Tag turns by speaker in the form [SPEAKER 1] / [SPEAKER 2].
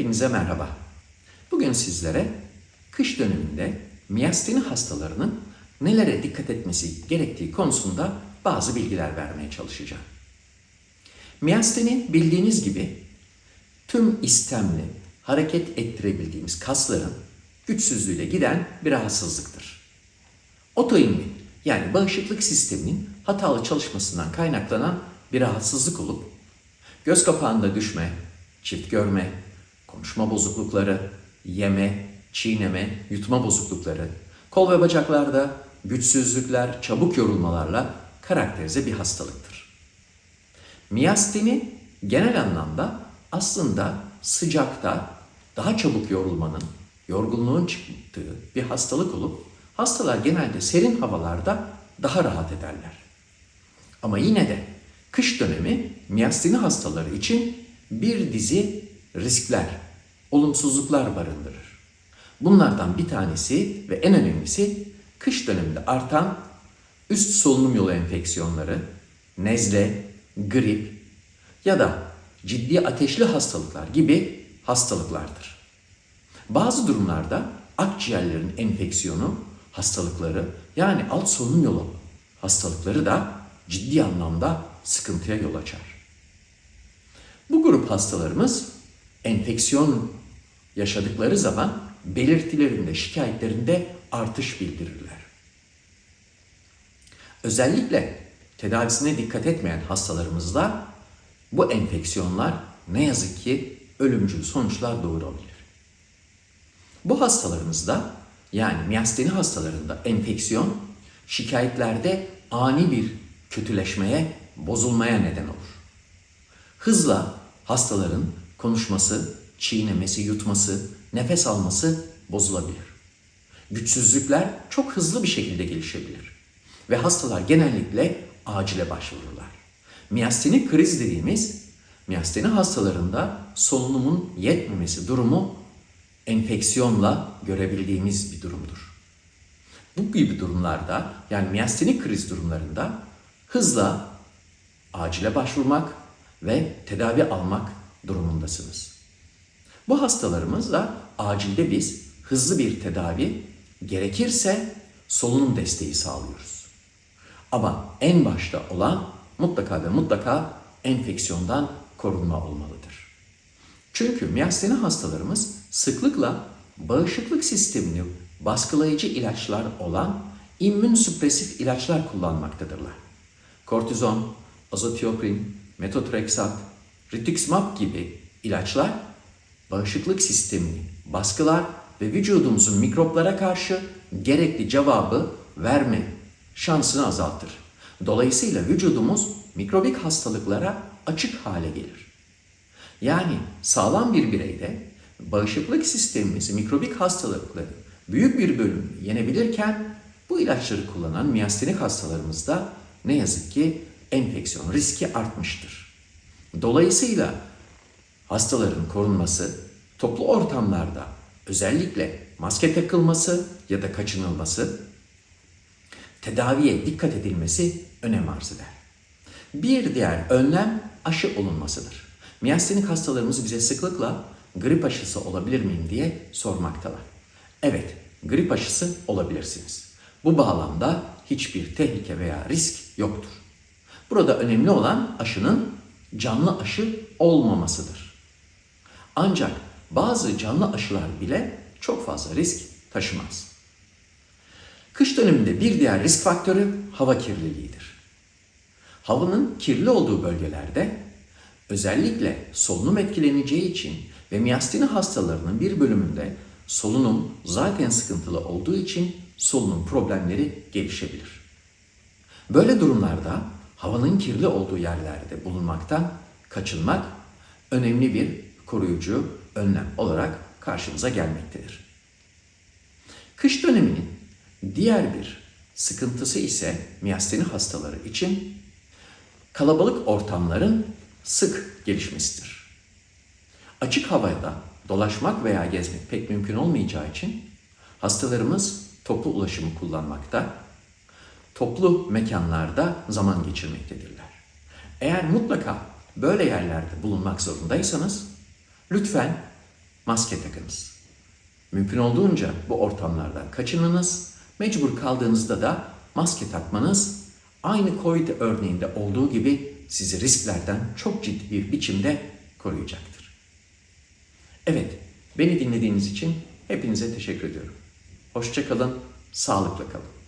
[SPEAKER 1] Hepinize merhaba. Bugün sizlere kış döneminde miyasteni hastalarının nelere dikkat etmesi gerektiği konusunda bazı bilgiler vermeye çalışacağım. Miyasteni bildiğiniz gibi tüm istemli hareket ettirebildiğimiz kasların güçsüzlüğüyle giden bir rahatsızlıktır. Otoimmün yani bağışıklık sisteminin hatalı çalışmasından kaynaklanan bir rahatsızlık olup göz kapağında düşme, çift görme, konuşma bozuklukları, yeme, çiğneme, yutma bozuklukları, kol ve bacaklarda güçsüzlükler, çabuk yorulmalarla karakterize bir hastalıktır. Miyasteni genel anlamda aslında sıcakta daha çabuk yorulmanın, yorgunluğun çıktığı bir hastalık olup hastalar genelde serin havalarda daha rahat ederler. Ama yine de kış dönemi miyasteni hastaları için bir dizi riskler, olumsuzluklar barındırır. Bunlardan bir tanesi ve en önemlisi kış döneminde artan üst solunum yolu enfeksiyonları, nezle, grip ya da ciddi ateşli hastalıklar gibi hastalıklardır. Bazı durumlarda akciğerlerin enfeksiyonu hastalıkları yani alt solunum yolu hastalıkları da ciddi anlamda sıkıntıya yol açar. Bu grup hastalarımız enfeksiyon yaşadıkları zaman belirtilerinde, şikayetlerinde artış bildirirler. Özellikle tedavisine dikkat etmeyen hastalarımızda bu enfeksiyonlar ne yazık ki ölümcül sonuçlar doğurabilir. Bu hastalarımızda yani miyasteni hastalarında enfeksiyon şikayetlerde ani bir kötüleşmeye, bozulmaya neden olur. Hızla hastaların konuşması, çiğnemesi, yutması, nefes alması bozulabilir. Güçsüzlükler çok hızlı bir şekilde gelişebilir ve hastalar genellikle acile başvururlar. Miyasteni kriz dediğimiz miyasteni hastalarında solunumun yetmemesi durumu enfeksiyonla görebildiğimiz bir durumdur. Bu gibi durumlarda yani miyasteni kriz durumlarında hızla acile başvurmak ve tedavi almak durumundasınız. Bu hastalarımızla acilde biz hızlı bir tedavi gerekirse solunum desteği sağlıyoruz. Ama en başta olan mutlaka ve mutlaka enfeksiyondan korunma olmalıdır. Çünkü miyasteni hastalarımız sıklıkla bağışıklık sistemini baskılayıcı ilaçlar olan immün süpresif ilaçlar kullanmaktadırlar. Kortizon, azothioprin, metotrexat, rituximab gibi ilaçlar bağışıklık sistemini baskılar ve vücudumuzun mikroplara karşı gerekli cevabı verme şansını azaltır. Dolayısıyla vücudumuz mikrobik hastalıklara açık hale gelir. Yani sağlam bir bireyde bağışıklık sistemimizi mikrobik hastalıkları büyük bir bölümünü yenebilirken bu ilaçları kullanan miyastenik hastalarımızda ne yazık ki enfeksiyon riski artmıştır. Dolayısıyla hastaların korunması toplu ortamlarda özellikle maske takılması ya da kaçınılması tedaviye dikkat edilmesi önem arz eder. Bir diğer önlem aşı olunmasıdır. Miyastenik hastalarımız bize sıklıkla grip aşısı olabilir miyim diye sormaktalar. Evet, grip aşısı olabilirsiniz. Bu bağlamda hiçbir tehlike veya risk yoktur. Burada önemli olan aşının canlı aşı olmamasıdır. Ancak bazı canlı aşılar bile çok fazla risk taşımaz. Kış döneminde bir diğer risk faktörü hava kirliliğidir. Havanın kirli olduğu bölgelerde özellikle solunum etkileneceği için ve miyasteni hastalarının bir bölümünde solunum zaten sıkıntılı olduğu için solunum problemleri gelişebilir. Böyle durumlarda havanın kirli olduğu yerlerde bulunmaktan kaçınmak önemli bir koruyucu önlem olarak karşımıza gelmektedir. Kış döneminin diğer bir sıkıntısı ise miyasteni hastaları için kalabalık ortamların sık gelişmesidir. Açık havada dolaşmak veya gezmek pek mümkün olmayacağı için hastalarımız toplu ulaşımı kullanmakta, toplu mekanlarda zaman geçirmektedirler. Eğer mutlaka böyle yerlerde bulunmak zorundaysanız lütfen maske takınız. Mümkün olduğunca bu ortamlardan kaçınınız. Mecbur kaldığınızda da maske takmanız aynı COVID örneğinde olduğu gibi sizi risklerden çok ciddi bir biçimde koruyacaktır. Evet, beni dinlediğiniz için hepinize teşekkür ediyorum. Hoşçakalın, sağlıkla kalın.